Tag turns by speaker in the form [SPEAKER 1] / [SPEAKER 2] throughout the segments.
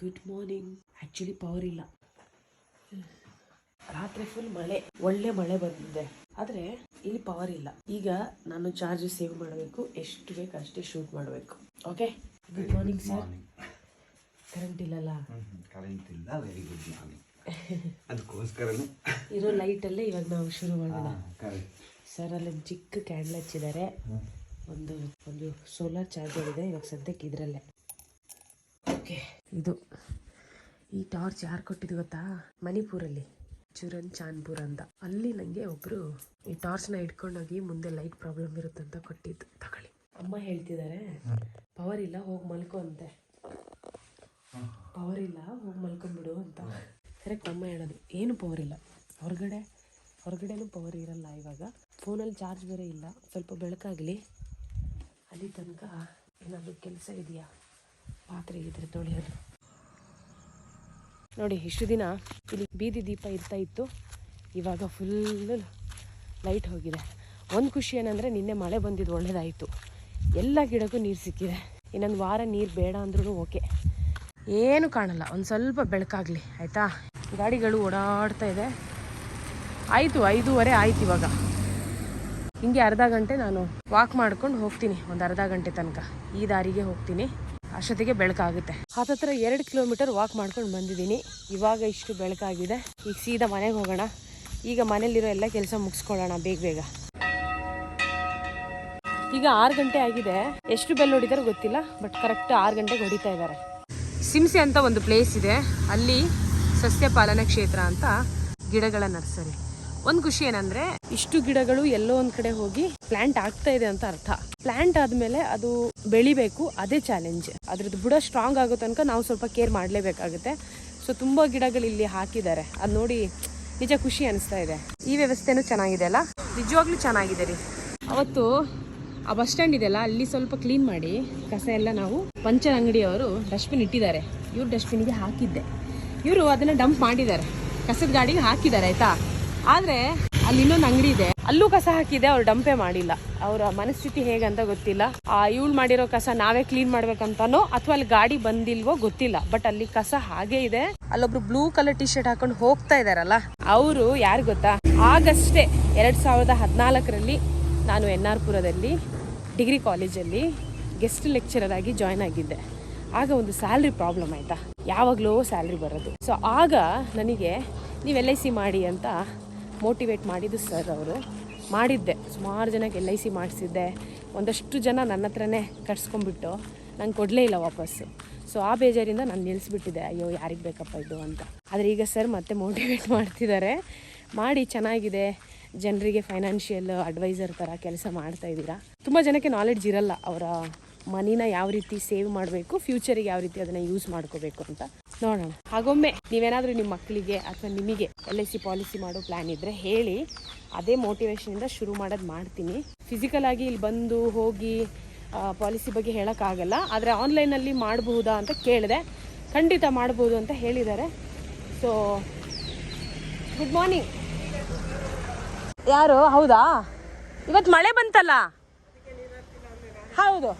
[SPEAKER 1] Good morning actually power ಇಲ್ಲ. ರಾತ್ರಿ full ಮಳೆ. ಒಳ್ಳೆ ಮಳೆ ಬಂದಿದೆ. ಆದರೆ ಇಲ್ಲಿ ಪವರ್ ಇಲ್ಲ. ಈಗ ನಾನು ಚಾರ್ಜ್ ಸೇವ್ ಮಾಡಬೇಕು. ಎಷ್ಟು ಬೇಕು ಅಷ್ಟೇ ಶೂಟ್ ಮಾಡಬೇಕು. Okay good morning sir current ಇಲ್ಲಲ್ಲ?
[SPEAKER 2] ಕರೆಂಟ್ ಇಲ್ಲ. ವೆರಿ ಗುಡ್ ಮಾರ್ನಿಂಗ್ ಅದಕ್ಕೋಸ್ಕರನೇ.
[SPEAKER 1] ಇರೋ ಲೈಟಲ್ಲೇ ಇವಾಗ ನಾವು ಶುರು ಮಾಡೋಣ. ಸರ್ ಅಲ್ಲಿ ಚಿಕ್ಕ ಕ್ಯಾಂಡಲ್ ಹಚ್ಚಿದ್ದಾರೆ. ಒಂದು ಒಂದು ಸೋಲಾರ್ ಚಾರ್ಜರ್ ಇದೆ. ಇವಾಗ ಸದ್ಯಕ್ಕೆ ಇದರಲ್ಲೇ. ಓಕೆ ಇದು ಈ ಟಾರ್ಚ್ ಯಾರು ಕೊಟ್ಟಿದ್ದು ಗೊತ್ತಾ? ಮಣಿಪುರಲ್ಲಿ. ಚುರನ್ ಚಾನ್ಪುರ್ ಅಂತ. ಅಲ್ಲಿ ನನಗೆ ಒಬ್ಬರು ಈ ಟಾರ್ಚ್ನ ಇಟ್ಕೊಂಡೋಗಿ ಮುಂದೆ ಲೈಟ್ ಪ್ರಾಬ್ಲಮ್ ಇರುತ್ತೆ ಅಂತ ಕೊಟ್ಟಿದ್ದು. ತಗೊಳ್ಳಿ. ಅಮ್ಮ ಹೇಳ್ತಿದ್ದಾರೆ ಪವರ್ ಇಲ್ಲ, ಹೋಗಿ ಮಲ್ಕೊ ಅಂತೆ. ಪವರ್ ಇಲ್ಲ, ಹೋಗಿ ಮಲ್ಕೊಂಡ್ಬಿಡು ಅಂತ. ಕರೆಕ್ಟ್ ಅಮ್ಮ ಹೇಳೋದು. ಏನು ಪವರ್ ಇಲ್ಲ? ಹೊರಗಡೆ, ಹೊರಗಡೆನೂ ಪವರ್ ಇರಲ್ಲ ಇವಾಗ. ಫೋನಲ್ಲಿ ಚಾರ್ಜ್ ಬೇರೆ ಇಲ್ಲ. ಸ್ವಲ್ಪ ಬೆಳಕಾಗಲಿ. ಅಲ್ಲಿ ತನಕ ಏನಾದರೂ ಕೆಲಸ ಇದೆಯಾ? ಪಾತ್ರೆ ಇದ್ರೆ ತೊಳೆಯೋದು ನೋಡಿ, ಇಷ್ಟು ದಿನ ಇಲ್ಲಿ ಬೀದಿ ದೀಪ ಇರ್ತಾ ಇತ್ತು. ಇವಾಗ ಫುಲ್ ಲೈಟ್ ಹೋಗಿದೆ. ಒಂದು ಖುಷಿ ಏನಂದರೆ ನಿನ್ನೆ ಮಳೆ ಬಂದಿದ್ದು ಒಳ್ಳೇದಾಯಿತು. ಎಲ್ಲ ಗಿಡಕ್ಕೂ ನೀರು ಸಿಕ್ಕಿದೆ. ಇನ್ನೊಂದು ವಾರ ನೀರು ಬೇಡ ಅಂದ್ರೂ ಓಕೆ. ಏನು ಕಾಣಲ್ಲ, ಒಂದು ಸ್ವಲ್ಪ ಬೆಳಕಾಗಲಿ, ಆಯಿತಾ? ಗಾಡಿಗಳು ಓಡಾಡ್ತಾ ಇದೆ. ಆಯಿತು, ಐದೂವರೆ ಆಯ್ತು ಇವಾಗ. ಹಿಂಗೆ ಅರ್ಧ ಗಂಟೆ ನಾನು ವಾಕ್ ಮಾಡ್ಕೊಂಡು ಹೋಗ್ತೀನಿ, ಒಂದು ಅರ್ಧ ಗಂಟೆ ತನಕ. ಈ ದಾರಿಗೆ ಹೋಗ್ತೀನಿ. ಅಷ್ಟೊತ್ತಿಗೆ ಬೆಳಕಾಗುತ್ತೆ. ಹತ್ತತ್ರ ಎರಡು ಕಿಲೋಮೀಟರ್ ವಾಕ್ ಮಾಡ್ಕೊಂಡು ಬಂದಿದ್ದೀನಿ. ಇವಾಗ ಇಷ್ಟು ಬೆಳಕಾಗಿದೆ. ಈಗ ಸೀದಾ ಮನೆಗೆ ಹೋಗೋಣ. ಈಗ ಮನೇಲಿರೋ ಎಲ್ಲ ಕೆಲಸ ಮುಗಿಸ್ಕೊಳ್ಳೋಣ ಬೇಗ ಬೇಗ. ಈಗ ಆರು ಗಂಟೆ ಆಗಿದೆ. ಎಷ್ಟು ಬೆಲ್ ಹೊಡಿತಾರೋ ಗೊತ್ತಿಲ್ಲ ಬಟ್ ಕರೆಕ್ಟ್ ಆರು ಗಂಟೆಗೆ ಹೊಡಿತಾ ಇದ್ದಾರೆ. ಸಿಂಸೆ ಅಂತ ಒಂದು ಪ್ಲೇಸ್ ಇದೆ. ಅಲ್ಲಿ ಸಸ್ಯ ಪಾಲನಾ ಕ್ಷೇತ್ರ ಅಂತ ಗಿಡಗಳ ನರ್ಸರಿ. ಒಂದು ಖುಷಿ ಏನಂದ್ರೆ ಇಷ್ಟು ಗಿಡಗಳು ಎಲ್ಲೋ ಒಂದ್ ಕಡೆ ಹೋಗಿ ಪ್ಲಾಂಟ್ ಆಗ್ತಾ ಇದೆ ಅಂತ ಅರ್ಥ. ಪ್ಲಾಂಟ್ ಆದ್ಮೇಲೆ ಅದು ಬೆಳಿಬೇಕು ಅದೇ ಚಾಲೆಂಜ್ ಅದ್ರದ್ದು ಬುಡ ಸ್ಟ್ರಾಂಗ್ ಆಗೋ ತನಕ ನಾವು ಸ್ವಲ್ಪ ಕೇರ್ ಮಾಡಲೇಬೇಕಾಗುತ್ತೆ. ಸೊ ತುಂಬಾ ಗಿಡಗಳು ಇಲ್ಲಿ ಹಾಕಿದ್ದಾರೆ. ಅದು ನೋಡಿ ನಿಜ ಖುಷಿ ಅನಿಸ್ತಾ ಇದೆ. ಈ ವ್ಯವಸ್ಥೆನೂ ಚೆನ್ನಾಗಿದೆ ಅಲ್ಲ? ನಿಜವಾಗ್ಲೂ ಚೆನ್ನಾಗಿದೆ ರೀ. ಅವತ್ತು ಆ ಬಸ್ ಸ್ಟ್ಯಾಂಡ್ ಇದೆಯಲ್ಲ ಅಲ್ಲಿ ಸ್ವಲ್ಪ ಕ್ಲೀನ್ ಮಾಡಿ ಕಸ ಎಲ್ಲ ನಾವು ಪಂಚರ್ ಅಂಗಡಿಯವರು ಡಸ್ಟ್ಬಿನ್ ಇಟ್ಟಿದ್ದಾರೆ. ಇವ್ರು ಡಸ್ಟ್ಬಿನ್ಗೆ ಹಾಕಿದ್ದೆ. ಇವರು ಅದನ್ನ ಡಂಪ್ ಮಾಡಿದ್ದಾರೆ. ಕಸದ ಗಾಡಿಗೆ ಹಾಕಿದ್ದಾರೆ ಆಯ್ತಾ? ಆದ್ರೆ ಅಲ್ಲಿ ಇನ್ನೊಂದು ಅಂಗಡಿ ಇದೆ. ಅಲ್ಲೂ ಕಸ ಹಾಕಿದೆ, ಅವ್ರು ಡಂಪೆ ಮಾಡಿಲ್ಲ. ಅವರ ಮನಸ್ಥಿತಿ ಹೇಗಂತ ಗೊತ್ತಿಲ್ಲ. ಆ, ಇವಳು ಮಾಡಿರೋ ಕಸ ನಾವೇ ಕ್ಲೀನ್ ಮಾಡ್ಬೇಕಂತಾನೋ ಅಥವಾ ಅಲ್ಲಿ ಗಾಡಿ ಬಂದಿಲ್ವೋ ಗೊತ್ತಿಲ್ಲ. ಬಟ್ ಅಲ್ಲಿ ಕಸ ಹಾಗೆ ಇದೆ. ಅಲ್ಲೊಬ್ರು ಬ್ಲೂ ಕಲರ್ ಟಿ ಶರ್ಟ್ ಹಾಕೊಂಡು ಹೋಗ್ತಾ ಇದಾರಲ್ಲ. ಅವರು ಯಾರು ಗೊತ್ತಾ? ಆಗಷ್ಟೇ ಎರಡ್ ಸಾವಿರದ ಹದಿನಾಲ್ಕರಲ್ಲಿ ನಾನು ಎನ್ ಆರ್ ಪುರದಲ್ಲಿ, ಡಿಗ್ರಿ ಕಾಲೇಜಲ್ಲಿ ಗೆಸ್ಟ್ ಲೆಕ್ಚರರ್ ಆಗಿ ಜಾಯ್ನ್ ಆಗಿದ್ದೆ. ಆಗ ಒಂದು ಸ್ಯಾಲ್ರಿ ಪ್ರಾಬ್ಲಮ್ ಆಯಿತಾ? ಯಾವಾಗಲೂ ಸ್ಯಾಲ್ರಿ ಬರೋದು. ಸೊ, ಆಗ ನನಗೆ ನೀವು ಎಲ್ ಐ ಸಿ ಮಾಡಿ ಅಂತ ಮೋಟಿವೇಟ್ ಮಾಡಿದ್ದು ಸರ್ ಅವರು. ಮಾಡಿದ್ದೆ. ಸುಮಾರು ಜನಕ್ಕೆ ಎಲ್ ಐ ಸಿ ಮಾಡಿಸಿದ್ದೆ. ಒಂದಷ್ಟು ಜನ ನನ್ನ ಹತ್ರನೇ ಕಟ್ಸ್ಕೊಂಡ್ಬಿಟ್ಟು ನಂಗೆ ಕೊಡಲೇ ಇಲ್ಲ ವಾಪಸ್ಸು ಸೊ ಆ ಬೇಜಾರಿಂದ ನಾನು ನಿಲ್ಲಿಸ್ಬಿಟ್ಟಿದ್ದೆ ಅಯ್ಯೋ, ಯಾರಿಗೆ ಬೇಕಪ್ಪ ಇದು ಅಂತ. ಆದರೆ ಈಗ ಸರ್ ಮತ್ತೆ ಮೋಟಿವೇಟ್ ಮಾಡ್ತಿದ್ದಾರೆ ಮಾಡಿ ಚೆನ್ನಾಗಿದೆ. ಜನರಿಗೆ ಫೈನಾನ್ಷಿಯಲ್ ಅಡ್ವೈಸರ್ ಥರ ಕೆಲಸ ಮಾಡ್ತಾ ಇದ್ದೀರಾ. ತುಂಬ ಜನಕ್ಕೆ ನಾಲೆಡ್ಜ್ ಇರಲ್ಲ ಅವರ ಮನಿನ ಯಾವ ರೀತಿ ಸೇವ್ ಮಾಡಬೇಕು ಫ್ಯೂಚರಿಗೆ ಯಾವ ರೀತಿ ಅದನ್ನು ಯೂಸ್ ಮಾಡ್ಕೋಬೇಕು ಅಂತ ನೋಡೋಣ. ಹಾಗೊಮ್ಮೆ ನೀವೇನಾದರೂ ನಿಮ್ಮ ಮಕ್ಕಳಿಗೆ ಅಥವಾ ನಿಮಗೆ ಎಲ್ ಐ ಸಿ ಪಾಲಿಸಿ ಮಾಡೋ ಪ್ಲ್ಯಾನ್ ಇದ್ದರೆ ಹೇಳಿ, ಅದೇ ಮೋಟಿವೇಶನಿಂದ ಶುರು ಮಾಡೋದು ಮಾಡ್ತೀನಿ. ಫಿಸಿಕಲ್ ಆಗಿ ಇಲ್ಲಿ ಬಂದು ಹೋಗಿ ಪಾಲಿಸಿ ಬಗ್ಗೆ ಹೇಳೋಕ್ಕಾಗಲ್ಲ, ಆದರೆ ಆನ್ಲೈನಲ್ಲಿ ಮಾಡಬಹುದಾ ಅಂತ ಕೇಳಿದೆ. ಖಂಡಿತ ಮಾಡಬಹುದು ಅಂತ ಹೇಳಿದ್ದಾರೆ. ಸೊ ಗುಡ್ ಮಾರ್ನಿಂಗ್ ಯಾರು? ಹೌದಾ? ಇವತ್ತು ಮಳೆ ಬಂತಲ್ಲ? ಹೌದು.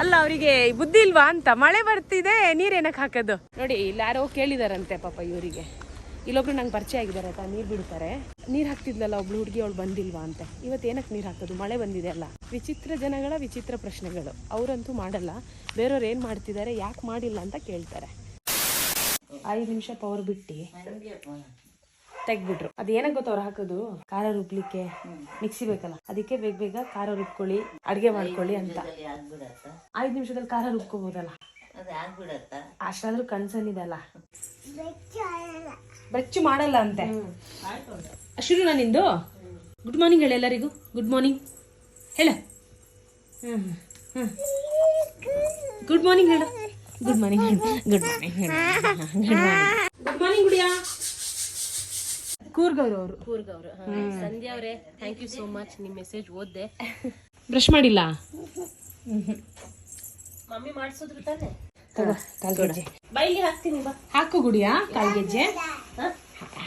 [SPEAKER 1] ಅಲ್ಲ, ಅವರಿಗೆ ಬುದ್ಧಿ ಇಲ್ವಾ ಅಂತ. ಮಳೆ ಬರ್ತಿದೆ ನೀರೇನಕ್ಕೆ ಹಾಕೋದು? ನೋಡಿ ಇಲ್ಲಿ ಯಾರೋ ಕೇಳಿದಾರಂತೆ ಪಾಪ ಇವರಿಗೆ. ಇಲ್ಲೊಬ್ರು ನಂಗೆ ಪರಿಚಯ ಆಗಿದ್ದಾರೆ ಆಯ್ತಾ ನೀರು ಬಿಡ್ತಾರೆ. ನೀರು ಹಾಕ್ತಿದ್ಲಲ್ಲ, ಒಬ್ಳು ಹುಡುಗಿ ಅವಳು ಬಂದಿಲ್ವಾ ಅಂತ. ಇವತ್ತು ಏನಕ್ಕೆ ನೀರು ಹಾಕೋದು? ಮಳೆ ಬಂದಿದೆ ಅಲ್ಲ. ವಿಚಿತ್ರ ಜನಗಳ ವಿಚಿತ್ರ ಪ್ರಶ್ನೆಗಳು. ಅವರಂತೂ ಮಾಡಲ್ಲ. ಬೇರೆಯವ್ರು ಏನು ಮಾಡ್ತಿದ್ದಾರೆ, ಯಾಕೆ ಮಾಡಿಲ್ಲ ಅಂತ ಕೇಳ್ತಾರೆ. ಐದು ನಿಮಿಷ ಪವರ್ ಬಿಟ್ಟು. ತೆಗ್ಬಿಟ್ರು ಅದು ಏನಕ್ ಗೊತ್ತ ಅವ್ರು ಹಾಕೋದು? ಖಾರ ರುಬ್ಲಿಕ್ಕೆ ಮಿಕ್ಸಿ ಬೇಕಲ್ಲ? ಅದಕ್ಕೆ ಬೇಗ ಬೇಗ ಖಾರ ರುಬ್ಕೊಳ್ಳಿ, ಅಡ್ಗೆ ಮಾಡ್ಕೊಳ್ಳಿ ಅಂತ. ಐದು ನಿಮಿಷದಲ್ಲಿ ಖಾರ ರುಬ್ಕೋಬಹುದಲ್ಲ ಅಷ್ಟಾದ್ರೂ ಕನ್ಸನ್ನಿದಲ್ಲ ಬೆಚ್ಚು ಮಾಡಲ್ಲ ಅಂತೆ. ಶುರು ನಿಂದು? ಗುಡ್ ಮಾರ್ನಿಂಗ್ ಹೇಳ ಎಲ್ಲರಿಗೂ. ಗುಡ್ ಮಾರ್ನಿಂಗ್ ಹೇಳ. ಗುಡ್ ಮಾರ್ನಿಂಗ್ ಹೇಳು. Good morning good morning good morning good morning Gudiya. ಕೂರ್ಗವ್ರು ಅವರು.
[SPEAKER 3] ಕೂರ್ಗವ್ರು. ಸಂಧ್ಯಾ ಅವರೇ ಥ್ಯಾಂಕ್ ಯು ಸೋ ಮಚ್ ನಿಮ್ಮ ಮೆಸೇಜ್ ಓದ್ದೆ.
[SPEAKER 1] ಬ್ರಷ್ ಮಾಡಿಲ್ಲ?
[SPEAKER 3] ಮಮ್ಮಿ ಮಾಡಿಸಿದ್ರು ತಾನೆ?
[SPEAKER 1] ತಗೋ ಕಾಲ್ಗೆಜ್ಜೆ
[SPEAKER 3] ಬೈಲಿ ಹಾಕ್ತೀನಿ ಬಾ.
[SPEAKER 1] ಹಾಕು ಗುಡಿಯಾ ಕಾಲ್ಗೆಜ್ಜೆ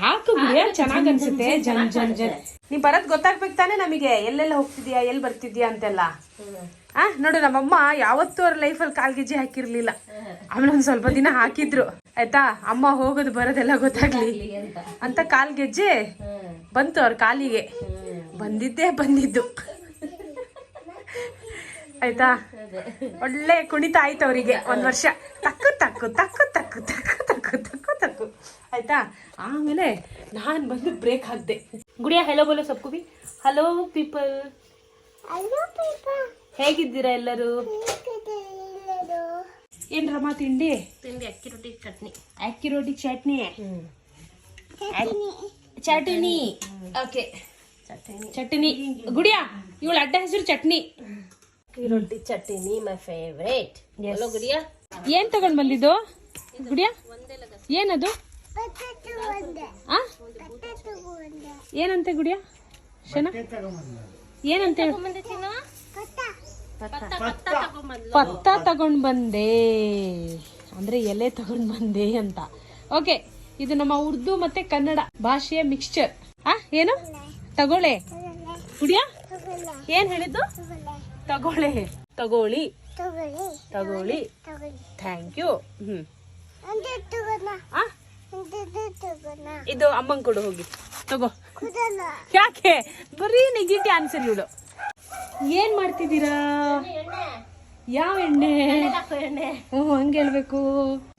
[SPEAKER 1] ಹಾಕು ಗುಡಿಯಾ ಚೆನ್ನಾಗ್ ಅನ್ಸುತ್ತೆ ಜನ್ ಜನ್ ಜನ್ ನೀ ಬರೋದ್ ಗೊತ್ತಾಗ್ಬೇಕು ತಾನೆ ನಮಗೆ ಎಲ್ಲೆಲ್ಲ ಹೋಗ್ತಿದ್ಯಾ ಎಲ್ಲಿ ಬರ್ತಿದ್ಯಾ ಅಂತೆಲ್ಲ. ಆ ನೋಡು ನಮ್ಮಮ್ಮ ಯಾವತ್ತೂ ಅವ್ರ ಲೈಫಲ್ಲಿ ಕಾಲ್ಗೆಜ್ಜೆ ಹಾಕಿರ್ಲಿಲ್ಲ. ಆಮೇಲೆ ಒಂದ್ ಸ್ವಲ್ಪ ದಿನ ಹಾಕಿದ್ರು. ಆಯ್ತಾ? ಅಮ್ಮ ಹೋಗೋದು ಬರೋದೆಲ್ಲ ಗೊತ್ತಾಗ್ಲಿ. ಅಂತ. ಕಾಲ್ ಗೆಜ್ಜೆ? ಬಂತು ಅವ್ರ ಕಾಲಿಗೆ. ಬಂದಿದ್ದೇ ಬಂದಿದ್ದು. ಆಯ್ತಾ? ಒಳ್ಳೆ ಕುಣಿತ ಆಯ್ತು ಅವರಿಗೆ ಒಂದ್ ವರ್ಷ. ತಕ್ಕು ತಕ್ಕು ತಕ್ಕು ತಕ್ಕು ತಕ್ಕು ತಕ್ಕು ತಕ್ಕು ತಕ್ಕು. ಆಯ್ತಾ? ಆಮೇಲೆ ನಾನ್ ಬಂದು ಬ್ರೇಕ್ ಹಾಕ್ದೆ. ಗುಡಿಯ ಹೆಲೋ ಬೋಲೋ ಸಬ್ಕು ಬಿ ಹಲೋ ಪೀಪಲ್ ಹೇಗಿದ್ದೀರಾ ಎಲ್ಲರೂ? ಏನ್ ರಮಾ ತಿಂಡಿ?
[SPEAKER 3] ತಿಂಡಿ ಅಕ್ಕಿ ರೊಟ್ಟಿ ಚಟ್ನಿ.
[SPEAKER 1] ಅಕ್ಕಿ ರೊಟ್ಟಿ ಚಟ್ನಿ. ಚಟ್ನಿ. ಓಕೆ.
[SPEAKER 3] ಚಟ್ನಿ.
[SPEAKER 1] ಚಟ್ನಿ. ಗುಡಿಯಾ ಇವಳ ಅಡ್ಡ ಹೆಸರು ಚಟ್ನಿ.
[SPEAKER 3] ಅಕ್ಕಿ ರೊಟ್ಟಿ ಚಟ್ನಿ ಮೈ ಫೇವ್ರೇಟ್ ಎಲ್ಲೋ ಗುಡಿಯಾ.
[SPEAKER 1] ಏನ್ ತಗೊಂಡ್ ಬಂದಿದ್ದು? ಗುಡಿಯ? ಏನದು? ಏನಂತೆ ಗುಡಿಯಾ? ಶನ? ಏನಂತೆ? ಪತ್ತ ತಗೊಂಡ್ ಬಂದೆ ಅಂದ್ರೆ ಎಲೆ ತಗೊಂಡ್ ಬಂದೆ ಅಂತ. ಓಕೆ ಇದು ನಮ್ಮ ಉರ್ದು ಮತ್ತೆ ಕನ್ನಡ ಭಾಷೆಯ ಮಿಕ್ಸ್ಚರ್ ಆ ಏನು? ತಗೊಳ್ಳೆ. ಕುಡಿಯಾ? ಏನ್ ಹೇಳಿದ್ದು? ತಗೊಳ್ಳೆ. ತಗೊಳ್ಳಿ. ತಗೊಳ್ಳಿ. Thank you hmm. ಇದು ಅಮ್ಮಂಗ್ ಕೊಡು ಹೋಗಿ. ತಗೋ. ಯಾಕೆ? ಬರೀ ನೆಗೆಟಿವ್ ಆನ್ಸರ್ ಇವಳು ಏನ್ ಮಾಡ್ತಿದ್ದೀರಾ? ಯಾವ ಎಣ್ಣೆ? ಹ್ಞೂ ಹಂಗೆ ಹೇಳ್ಬೇಕು.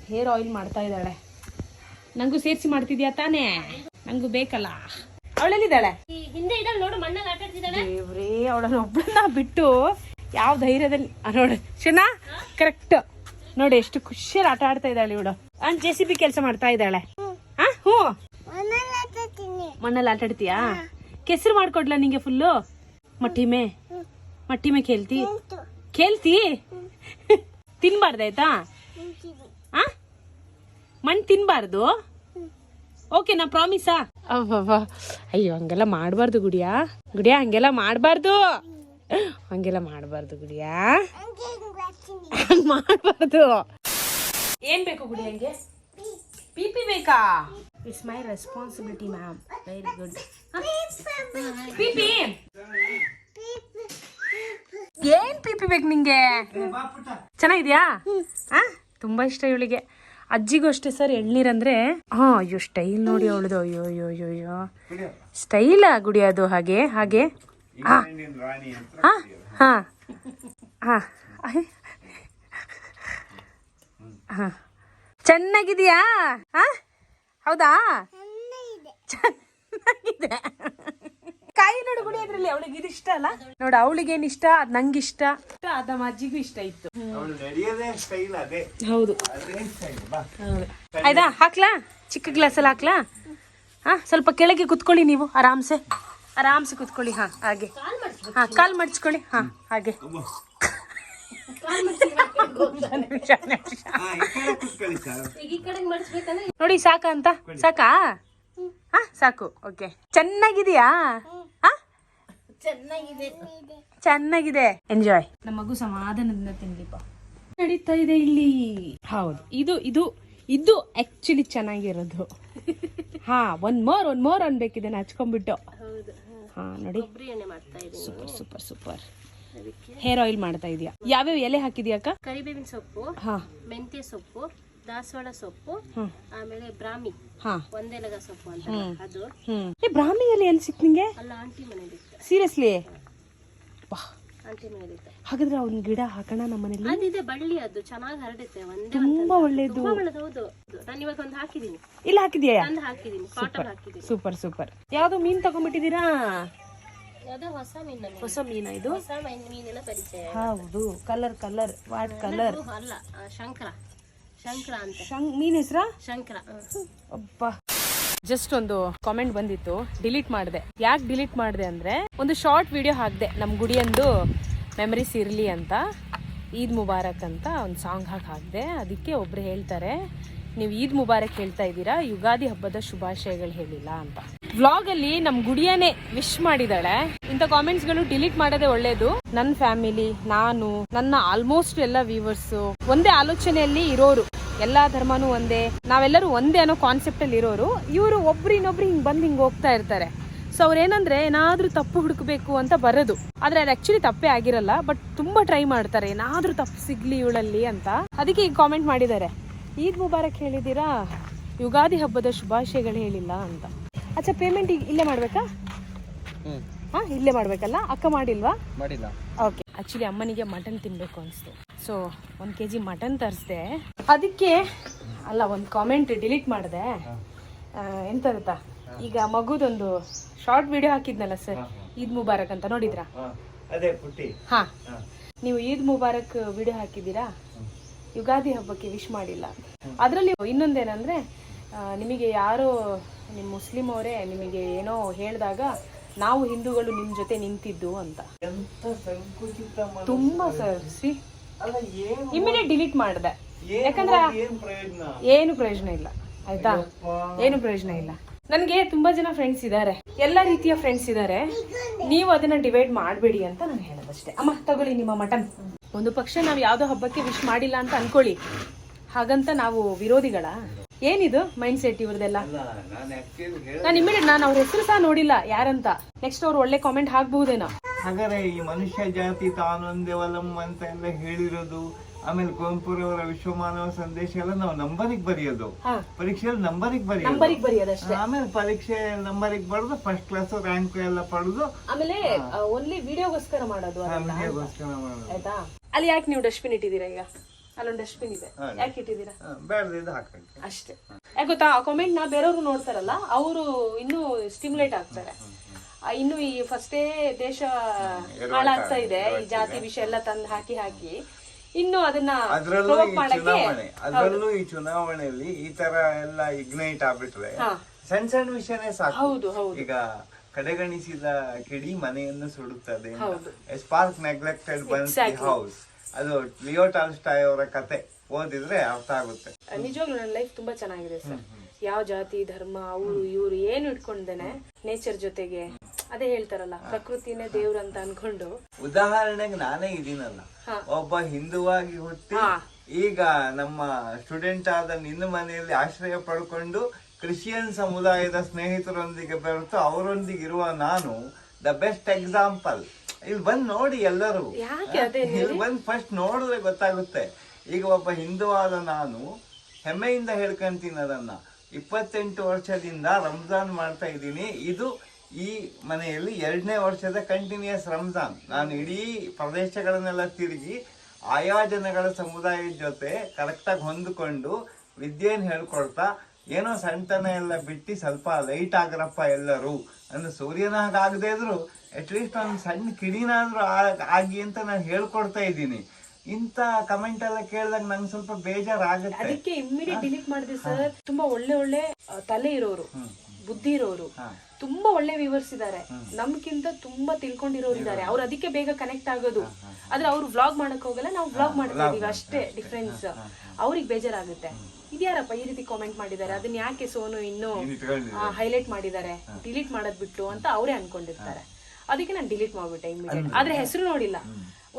[SPEAKER 1] ಹೇರ್ ಆಯಿಲ್ ಮಾಡ್ತಾ ಇದ್ದಾಳೆ. ನಂಗೂ ಸೇರಿಸಿ ಮಾಡ್ತಿದ್ಯಾ ತಾನೇ? ನಂಗೂ ಬೇಕಲ್ಲ. ಅವಳೆಲ್ಲಿದ್ದಾಳೆ?
[SPEAKER 3] ಹಿಂದೆ ಇದ್ದಾಳೆ ನೋಡು ಮಣ್ಣಲ್ಲಿ ಆಟ ಆಡ್ತಿದ್ದಾಳೆ
[SPEAKER 1] ದೇವ್ರೇ ಅವಳನ್ನ ಒಬ್ಬಳನ್ನ ಬಿಟ್ಟು ಯಾವ ಧೈರ್ಯದಲ್ಲಿ ನೋಡು ಶನಾ ಕರೆಕ್ಟ್ ನೋಡಿ ಎಷ್ಟು ಖುಷಿಯಲ್ಲಿ ಆಟ ಆಡ್ತಾ ಇದ್ದಾಳೆ ಇವಳು. ಅನ್ ಜೆ ಸಿ ಬಿ ಕೆಲಸ ಮಾಡ್ತಾ ಇದ್ದಾಳೆ. ಆ ಹ್ಞೂ. ಮಣ್ಣಲ್ಲಿ ಆಟ ಆಡ್ತೀಯಾ ಕೆಸರು ಮಾಡ್ಕೊಡ್ಲಾ ನಿಂಗೆ ಫುಲ್ಲು ಮಟ್ಟಿ ಮೇ? ಮಟ್ಟಿ ಮೇ ಕೇಳ್ತಿ ಕೇಳ್ತಿ ತಿನ್ಬಾರ್ದಾಯ್ತಾ ಆ? ಮಣ್ಣು ತಿನ್ಬಾರ್ದು? ಓಕೆ ನಾ ಪ್ರಾಮಿಸಾ? ಅವ್ವ ಅಯ್ಯೋ ಹಂಗೆಲ್ಲ ಮಾಡಬಾರ್ದು ಗುಡಿಯಾ. ಗುಡಿಯಾ ಹಂಗೆಲ್ಲ ಮಾಡಬಾರ್ದು. ಹಂಗೆಲ್ಲ ಮಾಡಬಾರ್ದು ಗುಡಿಯಾ. ಹಂಗ್ ಮಾಡಬಾರ್ದು. ಏನ್ ಬೇಕು ಗುಡಿ ಹಂಗೆ? ಪಿ ಪಿ ಬೇಕಾ it's my responsibility ma'am very good P ಪಿ ಏನ್ ಪಿ ಪಿ ಬೇಕು ನಿಂಗೆ? ಚೆನ್ನಾಗಿದ್ಯಾ? ಆ? ತುಂಬಾ ಇಷ್ಟ ಇವಳಿಗೆ. ಅಜ್ಜಿಗೂ ಅಷ್ಟೇ ಸರ್ ಎಳ್ನೀರಂದ್ರೆ. ಹಾ ಅಯ್ಯೋ ಸ್ಟೈಲ್ ನೋಡಿ ಅವಳದು. ಅಯ್ಯೋ ಅಯ್ಯೋ ಅಯ್ಯೋ ಅಯ್ಯೋ. ಸ್ಟೈಲ್ ಗುಡಿ ಅದು ಹಾಗೆ ಹಾಗೆ. ಹಾ. ಹಾ ಹಾ. ಹಾ. ಹಾ. ಚೆನ್ನಾಗಿದೆಯಾ? ಹಾ ಹೌದಾ? ಚೆನ್ನಾಗಿದೆ. ಕಾಯಿ ನೋಡು ಗುಡಿ ಅದ್ರಲ್ಲಿ ಅವಳಿಗೆ ಇದು ಇಷ್ಟ ಅಲ್ಲ? ನೋಡು ಅವಳಿಗೆ ಇಷ್ಟ? ಅದ್ ನಂಗೆ ಇಷ್ಟ ಅದ ಅಜ್ಜಿಗೂ ಇಷ್ಟ ಇತ್ತು.
[SPEAKER 2] ಅವಳು ನಡೆಯೋದೇ ಸ್ಟೈಲ್
[SPEAKER 1] ಹೌದು.
[SPEAKER 2] ಅದೇ ಸ್ಟೈಲ್ ಬಾ.
[SPEAKER 1] ಹೌದು. ಆಯ್ತಾ ಹಾಕ್ಲಾ? ಚಿಕ್ಕ ಗ್ಲಾಸಲ್ಲಿ ಹಾಕ್ಲಾ? ಹಾ ಸ್ವಲ್ಪ ಕೆಳಗೆ ಕುತ್ಕೊಳ್ಳಿ ನೀವು ಆರಾಮ್ಸೆ. ಆರಾಮ್ಸೆ ಕುತ್ಕೊಳ್ಳಿ ಹಾ ಹಾಗೆ. ಹಾ ಕಾಲ್ ಮಡ್ಚ್ಕೊಳ್ಳಿ ಹಾ ಹಾಗೆ. ನೋಡಿ ಸಾಕ ಅಂತ? ಸಾಕಾ? ಹಾ ಸಾಕು. ಓಕೆ. ಚೆನ್ನಾಗಿದೆಯಾ? ಹಾ?
[SPEAKER 3] ಚೆನ್ನಾಗಿದೆ.
[SPEAKER 1] ಚೆನ್ನಾಗಿದೆ. ಎಂಜಾಯ್ ನಮ್ಮ ಮಗು ಸಮಾಧಾನದಿಂದ ತಿನ್ಲಿಪ್ಪ. ನಡೀತಾ ಇದೆ ಇಲ್ಲಿ. ಹೌದು. ಇದು ಇದು ಇದು ಆಕ್ಚುಲಿ ಚೆನ್ನಾಗಿರೋದು. ಹಾ ಒಂದ್ ಮೋರ್ ಒಂದ್ ಮೋರ್ ಅನ್ಬೇಕಿದೆ ಹಚ್ಕೊಂಡ್ಬಿಟ್ಟು
[SPEAKER 3] ಹೌದು
[SPEAKER 1] ಹಾ ನೋಡಿ. Super super super. Hair oil ಮಾಡ್ತಾ ಇದೀಯಾ? ಯಾವ್ಯಾವ ಎಲೆ ಹಾಕಿದ್ಯಾ ಅಕ್ಕ?
[SPEAKER 3] ಕರಿಬೇವಿನ ಸೊಪ್ಪು
[SPEAKER 1] ಹಾ.
[SPEAKER 3] ಮೆಂತ್ಯ ಸೊಪ್ಪು ದಾಸವಾಳ ಸೊಪ್ಪು ಆಮೇಲೆ ಬ್ರಾಹ್ಮಿ.
[SPEAKER 1] ಹಾ.
[SPEAKER 3] ಒಂದೆಲಗ ಸೊಪ್ಪು ಅಂತ ಅದು.
[SPEAKER 1] ಹ್ಮ್. ಏ ಬ್ರಾಹ್ಮಿ ಎಲೆ ಎಲ್ಲಿ ಸಿಕ್ ನಿಂಗೆ?
[SPEAKER 3] ಅಲ್ಲ ಆಂಟಿ ಮನೇಲಿತ್ತು
[SPEAKER 1] ಸೀರಿಯಸ್ಲಿ
[SPEAKER 3] ಆಂಟಿ
[SPEAKER 1] ಹಾಗಾದ್ರೆ ಅವ್ನ ಗಿಡ ಹಾಕೋಣ ನಮ್ಮ ಮನೇಲಿ
[SPEAKER 3] ಅದಿದೆ ಬಳ್ಳಿ ಅದು ಚೆನ್ನಾಗಿ ಹರಡುತ್ತೆ ಒಂದೇ
[SPEAKER 1] ತುಂಬಾ ಒಳ್ಳೇದು.
[SPEAKER 3] ಹೌದು. ನಾನು ಇವಾಗ ಒಂದು ಹಾಕಿದೀನಿ.
[SPEAKER 1] ಇಲ್ಲ ಹಾಕಿದ್ಯಾ?
[SPEAKER 3] ಒಂದ್ ಹಾಕಿದೀನಿ ಕಾಟನ್ ಹಾಕಿದೀನಿ.
[SPEAKER 1] ಸೂಪರ್ ಸೂಪರ್ ಯಾವ್ದೋ ಮೀನ್ ತಗೊಂಡ್ಬಿಟ್ಟಿದೀರಾ
[SPEAKER 3] ಹೊಸ ಮೀನ
[SPEAKER 1] ಇದು? ಹೌದು ಕಲರ್ ಕಲರ್ ವಾಟ್ ಕಲರ್
[SPEAKER 3] ಅಲ್ಲ ಶಂಕರ. ಶಂಕರ ಅಂತ.
[SPEAKER 1] ಮೀನ್ ಹೆಸ್ರಾ?
[SPEAKER 3] ಶಂಕರ
[SPEAKER 1] ಅಬ್ಬಾ. ಜಸ್ಟ್ ಒಂದು ಕಾಮೆಂಟ್ ಬಂದಿತ್ತು ಡಿಲೀಟ್ ಮಾಡಿದೆ. ಯಾಕೆ ಡಿಲೀಟ್ ಮಾಡಿದೆ ಅಂದ್ರೆ ಒಂದು ಶಾರ್ಟ್ ವಿಡಿಯೋ ಹಾಕಿದೆ ನಮ್ಮ ಗುಡಿಯಂದು ಮೆಮರೀಸ್ ಇರಲಿ ಅಂತ ಈದ್ ಮುಬಾರಕ್ ಅಂತ ಒಂದು ಸಾಂಗ್ ಹಾಕಿ ಹಾಕಿದೆ ಅದಕ್ಕೆ ಒಬ್ರು ಹೇಳ್ತಾರೆ ನೀವು ಈದ್ ಮುಬಾರಕ್ ಹೇಳ್ತಾ ಇದ್ದೀರಾ? ಯುಗಾದಿ ಹಬ್ಬದ ಶುಭಾಶಯಗಳು ಹೇಳಿಲ್ಲ ಅಂತ. ವ್ಲಾಗ್ ಅಲ್ಲಿ ನಮ್ ಗುಡಿಯನೇ ವಿಶ್ ಮಾಡಿದಾಳೆ. ಇಂಥ ಕಾಮೆಂಟ್ಸ್ಗಳು ಡಿಲೀಟ್ ಮಾಡೋದೇ ಒಳ್ಳೇದು. ನನ್ನ ಫ್ಯಾಮಿಲಿ ನಾನು, ನನ್ನ ಆಲ್ಮೋಸ್ಟ್ ಎಲ್ಲ ವ್ಯೂವರ್ಸ್ ಒಂದೇ ಆಲೋಚನೆಯಲ್ಲಿ ಇರೋರು. ಎಲ್ಲಾ ಧರ್ಮನೂ ಒಂದೇ. ನಾವೆಲ್ಲರೂ ಒಂದೇ ಅನ್ನೋ ಕಾನ್ಸೆಪ್ಟ್ ಅಲ್ಲಿ ಇರೋರು. ಇವರು ಒಬ್ರು ಇನ್ನೊಬ್ರು ಹಿಂಗ್ ಬಂದ್ ಹಿಂಗ್ ಹೋಗ್ತಾ ಇರ್ತಾರೆ. ಸೊ ಅವ್ರೇನಂದ್ರೆ, ಏನಾದ್ರೂ ತಪ್ಪು ಹುಡುಕ್ಬೇಕು ಅಂತ ಬರೋದು. ಆದ್ರೆ ಅದು ಆಕ್ಚುಲಿ ತಪ್ಪೇ ಆಗಿರಲ್ಲ ಬಟ್ ತುಂಬಾ ಟ್ರೈ ಮಾಡ್ತಾರೆ. ಏನಾದ್ರೂ ತಪ್ಪು ಸಿಗ್ಲಿ ಇವಳಲ್ಲಿ ಅಂತ. ಅದಕ್ಕೆ ಈಗ ಕಾಮೆಂಟ್ ಮಾಡಿದ್ದಾರೆ. ಈದ್ ಮುಬಾರಕ್ ಹೇಳಿದ್ದೀರಾ? ಯುಗಾದಿ ಹಬ್ಬದ ಶುಭಾಶಯಗಳು ಹೇಳಿಲ್ಲ ಅಂತ. ಅಚ್ಚಾ ಪೇಮೆಂಟ್ ಇಲ್ಲೇ ಮಾಡ್ಬೇಕಾ? ಹಾ ಇಲ್ಲೇ ಮಾಡ್ಬೇಕಲ್ಲ? ಅಕ್ಕ ಮಾಡಿಲ್ವಾ?
[SPEAKER 2] ಮಾಡಿಲ್ಲ.
[SPEAKER 1] ಓಕೆ. ಆಕ್ಚುಲಿ ಅಮ್ಮನಿಗೆ ಮಟನ್ ತಿನ್ಬೇಕು ಅನಿಸ್ತು. ಸೊ ಒಂದು ಕೆ ಜಿ ಮಟನ್ ತರಿಸ್ದೆ. ಅದಕ್ಕೆ ಅಲ್ಲ ಒಂದು ಕಾಮೆಂಟ್ ಡಿಲೀಟ್ ಮಾಡಿದೆ. ಎಂತ ಗೊತ್ತಾ? ಈಗ ಮಗುದೊಂದು ಶಾರ್ಟ್ ವಿಡಿಯೋ ಹಾಕಿದ್ನಲ್ಲ ಸರ್ ಈದ್ ಮುಬಾರಕ್ ಅಂತ ನೋಡಿದ್ರಾ? ಹಾ ನೀವು ಈದ್ ಮುಬಾರಕ್ ವಿಡಿಯೋ ಹಾಕಿದ್ದೀರಾ? ಯುಗಾದಿ ಹಬ್ಬಕ್ಕೆ ವಿಶ್ ಮಾಡಿಲ್ಲ. ಅದರಲ್ಲಿ ಇನ್ನೊಂದೇನಂದ್ರೆ ನಿಮಗೆ ಯಾರೋ ನಿಮ್ಮ ಮುಸ್ಲಿಂ ಅವರೇ ನಿಮಗೆ ಏನೋ ಹೇಳಿದಾಗ ನಾವು ಹಿಂದೂಗಳು ನಿಮ್ಮ ಜೊತೆ ನಿಂತಿದ್ದು ಅಂತ. ತುಂಬಾ ಸರ್ ಸಿ ಇಮಿಡಿಯೇಟ್ ಡಿಲೀಟ್ ಮಾಡಿದೆ. ಯಾಕಂದ್ರೆ
[SPEAKER 2] ಏನ್ ಪ್ರಯೋಜನ?
[SPEAKER 1] ಏನು ಪ್ರಯೋಜನ ಇಲ್ಲ ಆಯ್ತಾ? ಏನು ಪ್ರಯೋಜನ ಇಲ್ಲ. ನನಗೆ ತುಂಬಾ ಜನ ಫ್ರೆಂಡ್ಸ್ ಇದ್ದಾರೆ ಎಲ್ಲ ರೀತಿಯ ಫ್ರೆಂಡ್ಸ್ ಇದ್ದಾರೆ ನೀವು ಅದನ್ನ ಡಿವೈಡ್ ಮಾಡಬೇಡಿ ಅಂತ ನಾನು ಹೇಳೋದಷ್ಟೇ. ಅಮ್ಮ ತಗೊಳ್ಳಿ ನಿಮ್ಮ ಮಟನ್ ಒಂದು ಪಕ್ಷ ನಾವು ಯಾವ್ದೋ ಹಬ್ಬಕ್ಕೆ ವಿಶ್ ಮಾಡಿಲ್ಲ ಅಂತ ಅನ್ಕೊಳ್ಳಿ. ಹಾಗಂತ ನಾವು ವಿರೋಧಿಗಳ. ಏನಿದು ಮೈಂಡ್ ಸೆಟ್ ಇವ್ರದೆಲ್ಲ
[SPEAKER 2] ನಾನು
[SPEAKER 1] ಇಮಿಡಿಯೇಟ್ ನಾನು ಅವ್ರ ಹೆಸರು ಸಹ ನೋಡಿಲ್ಲ ಯಾರಂತ. ನೆಕ್ಸ್ಟ್ ಅವ್ರು ಒಳ್ಳೆ ಕಾಮೆಂಟ್ ಹಾಕ್ಬಹುದೇನೋ.
[SPEAKER 4] ಹಾಗಾದ್ರೆ ಈ ಮನುಷ್ಯ ಜಾತಿ ತಾನೊಂದೇವಲಂ ಅಂತ ಎಲ್ಲ ಹೇಳಿರೋದು ಆಮೇಲೆ ಕುವೆಂಪುರವರ ವಿಶ್ವಮಾನವ ಸಂದೇಶ ಎಲ್ಲ ನಾವು ನಂಬರಿಗೆ ಬರೆಯೋದು. ಪರೀಕ್ಷೆಯಲ್ಲಿ ನಂಬರಿಗೆ ಬರೆಯೋದು. ಆಮೇಲೆ ಪರೀಕ್ಷೆ ನಂಬರಿಗೆ ಬರೆದು ಫಸ್ಟ್ ಕ್ಲಾಸ್ ರ್ಯಾಂಕ್ ಎಲ್ಲ ಪಡೆದು
[SPEAKER 1] ಆಮೇಲೆ ಓನ್ಲಿ ವಿಡಿಯೋಗೋಸ್ಕರ ಮಾಡೋದು. ಆಯ್ತಾ? ಅಲ್ಲಿ ಯಾಕೆ ನೀವು ಡಸ್ಟ್ಬಿನ್ ಇಟ್ಟಿದ್ದೀರಾ ಈಗ? ಅಲ್ಲೊಂದು ಡಸ್ಟ್ಬಿನ್ ಇದೆ. ಯಾಕೆ ಇಟ್ಟಿದ್ದೀರಾ?
[SPEAKER 4] ಬೇಡದಿದ್ದು
[SPEAKER 1] ಅಷ್ಟೇ. ಯಾಕೆ ಗೊತ್ತಾ? ಆ ಕಾಮೆಂಟ್ನ ಬೇರೆಯವರು ನೋಡ್ತಾರಲ್ಲ ಅವರು ಇನ್ನೂ ಸ್ಟಿಮ್ಯುಲೇಟ್ ಆಗ್ತಾರೆ. ಇನ್ನು ಈ ಫಸ್ಟೇ ದೇಶ ಹಾಳಾಗ್ತಾ ಇದೆ ಈ ಜಾತಿ ವಿಷಯ ಎಲ್ಲ ತಂದು ಹಾಕಿ ಹಾಕಿ. ಇನ್ನು ಅದನ್ನ
[SPEAKER 4] ಅದರಲ್ಲೂ ಈ ಚುನಾವಣೆ ಅದ್ರಲ್ಲೂ ಈ ಚುನಾವಣೆಯಲ್ಲಿ ಈ ತರ ಎಲ್ಲ ಇಗ್ನೈಟ್ ಆಗ್ಬಿಟ್ರೆ. ಸಣ್ಣ ಸಣ್ಣ ವಿಷಯನೇ ಸಾಕು.
[SPEAKER 1] ಹೌದು ಹೌದು.
[SPEAKER 4] ಈಗ ಕಡೆಗಣಿಸಿದ ಕಿಡಿ ಮನೆಯನ್ನು ಸುಡುತ್ತದೆ. ಸ್ಪಾರ್ಕ್ ನೆಗ್ಲೆಕ್ಟೆಡ್ ಬನ್ಸ್ ಹೌಸ್ ಅದು ಲಿಯೋ ಟಾಲ್ಸ್ಟಾಯ್ ಅವರ ಕತೆ. ಓದಿದ್ರೆ ಅರ್ಥ ಆಗುತ್ತೆ.
[SPEAKER 1] ನಿಜವಾಗ್ಲೂ ನನ್ನ ಲೈಫ್ ತುಂಬಾ ಚೆನ್ನಾಗಿದೆ ಸರ್. ಯಾವ ಜಾತಿ ಧರ್ಮ ಅವರು ಇವರು ಏನು ಇಟ್ಕೊಂಡೇನೆ ನೇಚರ್ ಜೊತೆಗೆ ಅದೇ ಹೇಳ್ತಾರಲ್ಲ ಪ್ರಕೃತಿನೇ ದೇವ್ರ ಅಂತ ಅನ್ಕೊಂಡು.
[SPEAKER 4] ಉದಾಹರಣೆಗೆ ನಾನೇ ಇದೀನಲ್ಲ. ಒಬ್ಬ ಹಿಂದುವಾಗಿ ಹುಟ್ಟಿ ಈಗ ನಮ್ಮ ಸ್ಟೂಡೆಂಟ್ ಆದ ನಿನ್ನ ಮನೆಯಲ್ಲಿ ಆಶ್ರಯ ಪಡ್ಕೊಂಡು ಕ್ರಿಶ್ಚಿಯನ್ ಸಮುದಾಯದ ಸ್ನೇಹಿತರೊಂದಿಗೆ ಬೆರೆತು ಅವರೊಂದಿಗೆ ಇರುವ ನಾನು ದ ಬೆಸ್ಟ್ ಎಕ್ಸಾಂಪಲ್. ಇಲ್ಲಿ ಬಂದು ನೋಡಿ ಎಲ್ಲರೂ. ಇಲ್ಲಿ ಬಂದು ಫಸ್ಟ್ ನೋಡಿದ್ರೆ ಗೊತ್ತಾಗುತ್ತೆ. ಈಗ ಒಬ್ಬ ಹಿಂದೂವಾದ ನಾನು ಹೆಮ್ಮೆಯಿಂದ ಹೇಳ್ಕೊಂತೀನಿ ಅದನ್ನ ಇಪ್ಪತ್ತೆಂಟು ವರ್ಷದಿಂದ ರಂಜಾನ್ ಮಾಡ್ತಾ ಇದ್ದೀನಿ. ಇದು ಈ ಮನೆಯಲ್ಲಿ ಎರಡನೇ ವರ್ಷದ ಕಂಟಿನ್ಯೂಸ್ ರಂಜಾನ್. ನಾನು ಇಡೀ ಪ್ರದೇಶಗಳನ್ನೆಲ್ಲ ತಿರುಗಿ ಆಯಾ ಜನಗಳ ಸಮುದಾಯದ ಜೊತೆ ಕರೆಕ್ಟಾಗಿ ಹೊಂದಿಕೊಂಡು ವಿದ್ಯೆಯನ್ನು ಹೇಳ್ಕೊಡ್ತಾ ಏನೋ ಸಣ್ಣತನ ಎಲ್ಲ ಬಿಟ್ಟು ಸ್ವಲ್ಪ ಲೈಟ್ ಆಗ್ರಪ್ಪ ಎಲ್ಲರೂ ಅಂದ್ರೆ ಸೂರ್ಯನ ಹಾಗಾಗದೇ ಇದ್ರು ಅಟ್ಲೀಸ್ಟ್ ಒಂದು ಸಣ್ಣ ಕಿಡಿನಾದ್ರೂ ಆಗಿ ಅಂತ ನಾನು ಹೇಳ್ಕೊಡ್ತಾ ಇದ್ದೀನಿ. ಇಂತ ಕಮೆಂಟ್ ಎಲ್ಲ ಕೇಳಿದಾಗ ನಂಗೆ ಸ್ವಲ್ಪ ಬೇಜಾರಾಗುತ್ತೆ.
[SPEAKER 1] ಅದಕ್ಕೆ ಇಮ್ಮಿಡಿಯೇಟ್ ಡಿಲೀಟ್ ಮಾಡಿದೆ ಸರ್ ತುಂಬಾ ಒಳ್ಳೆ ಒಳ್ಳೆ ತಲೆ ಇರೋರು ಬುದ್ಧಿ ಇರೋರು ತುಂಬಾ ಒಳ್ಳೆ ವ್ಯೂವರ್ಸ್ ಇದ್ದಾರೆ ನಮ್ಗಿಂತ ತುಂಬಾ ತಿಳ್ಕೊಂಡಿರೋರು ಇದ್ದಾರೆ ಅವ್ರು ಅದಕ್ಕೆ ಬೇಗ ಕನೆಕ್ಟ್ ಆಗೋದು. ಆದ್ರೆ ಅವ್ರು ವ್ಲಾಗ್ ಮಾಡಕ್ ಹೋಗಲ್ಲ ನಾವು ವ್ಲಾಗ್ ಮಾಡ್ತಾ ಇದೀವಿ ಅಷ್ಟೇ ಡಿಫ್ರೆನ್ಸ್ ಅವ್ರಿಗೆ ಬೇಜಾರಾಗುತ್ತೆ. ಇದ್ಯಾರಪ್ಪ ಈ ರೀತಿ ಕಾಮೆಂಟ್ ಮಾಡಿದ್ದಾರೆ. ಅದನ್ನ ಯಾಕೆ ಸೋನು ಇನ್ನು ಹೈಲೈಟ್ ಮಾಡಿದ್ದಾರೆ? ಡಿಲೀಟ್ ಮಾಡೋದ್ ಬಿಟ್ಟು ಅಂತ ಅವರೇ ಅನ್ಕೊಂಡಿರ್ತಾರೆ. ಅದಕ್ಕೆ ನಾನು ಡಿಲೀಟ್ ಮಾಡ್ಬಿಟ್ಟೆ ಇಮಿಡಿಯೇಟ್ ಆದ್ರೆ ಹೆಸರು ನೋಡಿಲ್ಲ.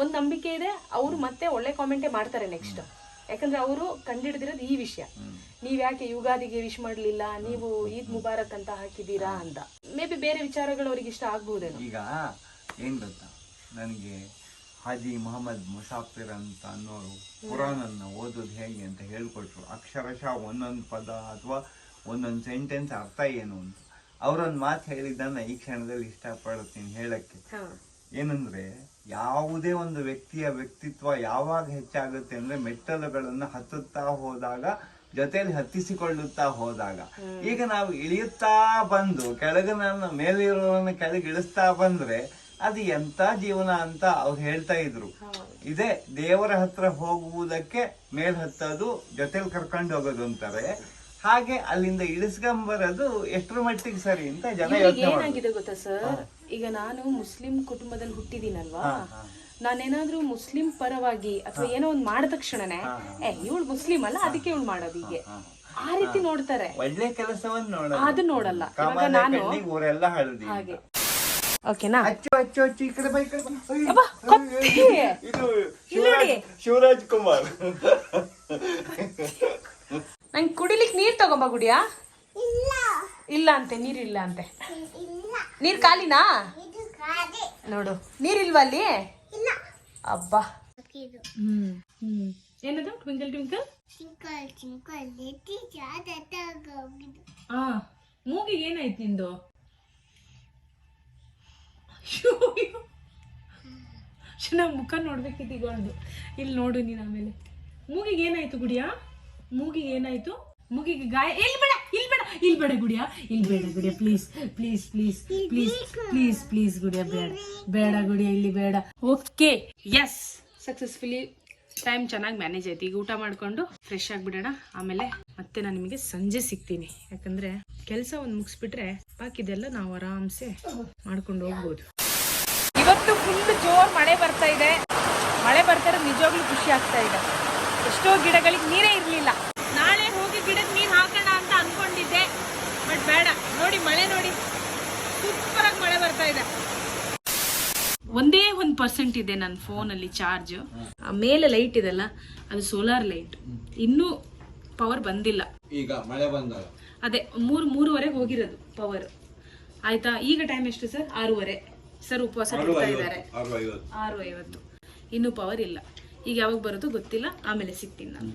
[SPEAKER 1] ಒಂದ್ ನಂಬಿಕೆ ಇದೆ ಅವ್ರು ಮತ್ತೆ ಒಳ್ಳೆ ಕಾಮೆಂಟೇ ಮಾಡ್ತಾರೆ ನೆಕ್ಸ್ಟ್ ಯಾಕಂದ್ರೆ ಅವರು ಕಂಡಿಡ್ದಿರೋದು ಈ ವಿಷಯ. ನೀವ್ ಯಾಕೆ ಯುಗಾದಿಗೆ ವಿಶ್ ಮಾಡ್ಲಿಲ್ಲ ನೀವು ಈದ್ ಮುಬಾರಕ್ ಅಂತ ಹಾಕಿದೀರಾ ಅಂತ. ಮೇ ಬಿ ಬೇರೆ ವಿಚಾರಗಳು ಅವ್ರಿಗೆ ಇಷ್ಟ ಆಗ್ಬಹುದೇನೋ
[SPEAKER 4] ಈಗ ಏನ್ ಗೊತ್ತಾ? ನನಗೆ ಹಾಜಿ ಮೊಹಮ್ಮದ್ ಮುಸಾಫಿರ್ ಅಂತ ಅನ್ನೋರು ಕುರಾನನ್ನ ಓದೋದು ಹೇಗೆ ಅಂತ ಹೇಳ್ಕೊಟ್ರು. ಅಕ್ಷರಶಃ ಒಂದೊಂದು ಪದ ಅಥವಾ ಒಂದೊಂದು ಸೆಂಟೆನ್ಸ್ ಅರ್ಥ ಏನು ಅಂತ. ಅವರೊಂದು ಮಾತು ಹೇಳಿದ್ದನ್ನ ಈ ಕ್ಷಣದಲ್ಲಿ ಇಷ್ಟಪಡ್ತೀನಿ ಹೇಳಕ್ಕೆ. ಏನಂದ್ರೆ ಯಾವುದೇ ಒಂದು ವ್ಯಕ್ತಿಯ ವ್ಯಕ್ತಿತ್ವ ಯಾವಾಗ ಹೆಚ್ಚಾಗುತ್ತೆ ಅಂದ್ರೆ ಮೆಟ್ಟಲುಗಳನ್ನು ಹತ್ತುತ್ತಾ ಹೋದಾಗ ಜೊತೆಯಲ್ಲಿ ಹತ್ತಿಸಿಕೊಳ್ಳುತ್ತಾ ಹೋದಾಗ. ಈಗ ನಾವು ಇಳಿಯುತ್ತಾ ಬಂದು ಕೆಳಗನ ಮೇಲಿರೋರನ್ನ ಕೆಳಗೆ ಇಳಿಸ್ತಾ ಬಂದ್ರೆ ಅದು ಎಂತ ಜೀವನ ಅಂತ ಅವ್ರು ಹೇಳ್ತಾ ಇದ್ರು. ಇದೇ ದೇವರ ಹತ್ರ ಹೋಗುವುದಕ್ಕೆ ಮೇಲ್ ಹತ್ತೋದು ಜೊತೆಲಿ ಕರ್ಕೊಂಡು ಹೋಗೋದು ಅಂತಾರೆ. ಹಾಗೆ ಅಲ್ಲಿಂದ ಇಳಿಸ್ಕೊಂಬರೋದು ಎಷ್ಟರ ಮಟ್ಟಿಗೆ ಸರಿ ಅಂತ ಜನ
[SPEAKER 1] ಏನಾಗಿದೆ ಗೊತ್ತಾ ಸರ್? ಈಗ ನಾನು ಮುಸ್ಲಿಂ ಕುಟುಂಬದಲ್ಲಿ ಹುಟ್ಟಿದೀನಲ್ವಾ? ನಾನೇನಾದ್ರೂ ಮುಸ್ಲಿಂ ಪರವಾಗಿ ಅಥವಾ ಏನೋ ಒಂದ್ ಮಾಡಿದ ತಕ್ಷಣನೇ ಏ ಇವಳು ಮುಸ್ಲಿಂ ಅಲ್ಲ ಅದಕ್ಕೆ ಇವಳು ಮಾಡೋದು ಹೀಗೆ. ಆ ರೀತಿ ನೋಡ್ತಾರೆ.
[SPEAKER 4] ಒಳ್ಳೆ ಕೆಲಸವನ್ನು ನೋಡ
[SPEAKER 1] ಅದು ನೋಡಲ್ಲ. ನಾನು ಹಾಗೆ. ಓಕೆನಾ
[SPEAKER 4] ಅಚ್ಚು ಅಚ್ಚು ಅಚ್ಚು ಈ ಕಡೆ ಬಾ, ಈ ಕಡೆ ಬಾ. ಅಯ್ಯೋ,
[SPEAKER 1] ಅಬ್ಬಾ, ಕತ್ತಿ!
[SPEAKER 4] ಇದು
[SPEAKER 1] ಇಲ್ಲಿ ನೋಡಿ.
[SPEAKER 4] ಶಿವರಾಜ್ ಶಿವರಾಜ್ ಕುಮಾರ್.
[SPEAKER 1] ನಂಗೆ ಕುಡಿಲಿಕ್ ನೀರ್ ತಗೊಂಬ ಗುಡಿಯಾ? ಇಲ್ಲ. ಅಂತೆ ನೀರಿಲ್ಲ ಅಂತೆ. ನೀರು ಖಾಲಿನಾ? ನೋಡು ನೀರಿಲ್ವಾ ಅಲ್ಲಿ? ಅಬ್ಬಾ. ಹ್ಮ್ ಹ್ಮ್. ಏನದು? Twinkle twinkle? ಆ ಮೂಗಿಗೆ ಏನಾಯ್ತು ನಿಂದು? ನಾ ಮುಖ ನೋಡ್ಬೇಕಿತ್ತು ಇಗೊಂಡು ಇಲ್ಲಿ ನೋಡು ನೀನು ಆಮೇಲೆ. ಮೂಗಿಗೆ ಏನಾಯ್ತು ಗುಡಿಯಾ? ಮೂಗಿಗೆ ಏನಾಯ್ತು? ಮೂಗಿಗೆ ಗಾಯ ಇಲ್ಲಿ ಬೇಡ ಇಲ್ಲಿ ಬೇಡ ಇಲ್ಲಿ ಬೇಡ ಗುಡಿಯಾ. ಇಲ್ಲಿ ಬೇಡ Gudiya please please please please please please Gudiya, ಬೇಡ. ಬೇಡ ಗುಡಿಯಾ, ಇಲ್ಲಿ ಬೇಡ. ಓಕೆ ಎಸ್ ಸಕ್ಸಸ್ಫುಲಿ ಟೈಮ್ ಚೆನ್ನಾಗಿ ಮ್ಯಾನೇಜ್ ಆಯ್ತು. ಈಗ ಊಟ ಮಾಡ್ಕೊಂಡು ಫ್ರೆಶ್ ಆಗಿಬಿಡೋಣ. ಆಮೇಲೆ ಮತ್ತೆ ನಾನು ನಿಮಗೆ ಸಂಜೆ ಸಿಗ್ತೀನಿ. ಯಾಕಂದ್ರೆ ಕೆಲಸ ಒಂದು ಮುಗಿಸ್ಬಿಟ್ರೆ ಬಾಕಿದೆಲ್ಲ ನಾವು ಆರಾಮ್ಸೆ ಮಾಡ್ಕೊಂಡು ಹೋಗ್ಬೋದು. ಇವತ್ತು ಫುಲ್ ಜೋರ್ ಮಳೆ ಬರ್ತಾ ಇದೆ. ಮಳೆ ಬರ್ತಾರೆ ಇರೋದು ನಿಜವಾಗ್ಲೂ ಖುಷಿ ಆಗ್ತಾ ಇದೆ. ಎಷ್ಟೋ ಗಿಡಗಳಿಗೆ ನೀರೇ ಇರಲಿಲ್ಲ. ನಾಳೆ ಹೋಗಿ ಗಿಡಕ್ಕೆ ನೀರು ಹಾಕೋಣ ಅಂತ ಅನ್ಕೊಂಡಿದ್ದೆ. ಬಟ್ ಬೇಡ. ನೋಡಿ ಮಳೆ ನೋಡಿ. ಸೂಪರ್ ಆಗಿ ಮಳೆ ಬರ್ತಾ ಇದೆ. ಒಂದೇ ಒಂದು ಪರ್ಸೆಂಟ್ ಇದೆ ನನ್ನ ಫೋನಲ್ಲಿ ಚಾರ್ಜ್ ಮೇಲೆ ಲೈಟ್ ಇದೆಲ್ಲ ಅದು ಸೋಲಾರ್ ಲೈಟ್ ಇನ್ನೂ ಪವರ್ ಬಂದಿಲ್ಲ.
[SPEAKER 2] ಈಗ ಮಳೆ ಬಂದಾಗ?
[SPEAKER 1] ಅದೇ ಮೂರು ಮೂರುವರೆಗೆ ಹೋಗಿರೋದು ಪವರ್ ಆಯ್ತಾ? ಈಗ ಟೈಮ್ ಎಷ್ಟು ಸರ್ ಆರೂವರೆ. ಸರ್ ಉಪವಾಸ ಇದ್ದಾರೆ.
[SPEAKER 2] ಆರು ಐವತ್ತು.
[SPEAKER 1] ಆರು ಐವತ್ತು. ಇನ್ನೂ ಪವರ್ ಇಲ್ಲ. ಈಗ ಯಾವಾಗ ಬರೋದು ಗೊತ್ತಿಲ್ಲ ಆಮೇಲೆ ಸಿಗ್ತೀನಿ ನಾನು.